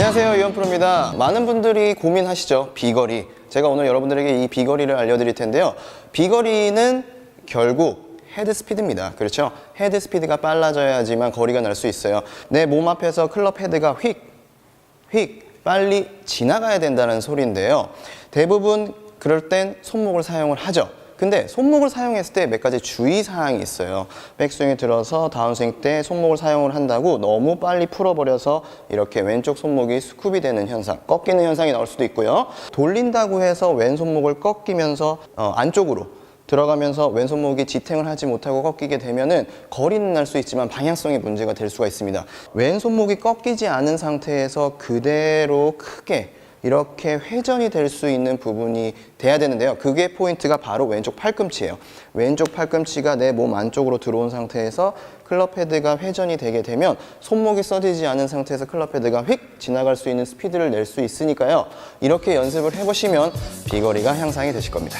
안녕하세요 유현프로입니다. 많은 분들이 고민하시죠 비거리. 제가 오늘 여러분들에게 이 비거리를 알려드릴 텐데요. 비거리는 결국 헤드 스피드입니다. 그렇죠? 헤드 스피드가 빨라져야지만 거리가 날 수 있어요. 내 몸 앞에서 클럽 헤드가 휙휙 빨리 지나가야 된다는 소리인데요. 대부분 그럴 땐 손목을 사용을 하죠. 근데 손목을 사용했을 때 몇 가지 주의 사항이 있어요. 백스윙이 들어서 다운스윙 때 손목을 사용을 한다고 너무 빨리 풀어버려서 이렇게 왼쪽 손목이 스쿱이 되는 현상, 꺾이는 현상이 나올 수도 있고요. 돌린다고 해서 왼손목을 꺾이면서 어, 안쪽으로 들어가면서 왼손목이 지탱을 하지 못하고 꺾이게 되면은 거리는 날 수 있지만 방향성에 문제가 될 수가 있습니다. 왼손목이 꺾이지 않은 상태에서 그대로 크게 이렇게 회전이 될 수 있는 부분이 돼야 되는데요. 그게 포인트가 바로 왼쪽 팔꿈치예요. 왼쪽 팔꿈치가 내 몸 안쪽으로 들어온 상태에서 클럽 헤드가 회전이 되게 되면 손목이 써지지 않은 상태에서 클럽 헤드가 휙 지나갈 수 있는 스피드를 낼 수 있으니까요. 이렇게 연습을 해보시면 비거리가 향상이 되실 겁니다.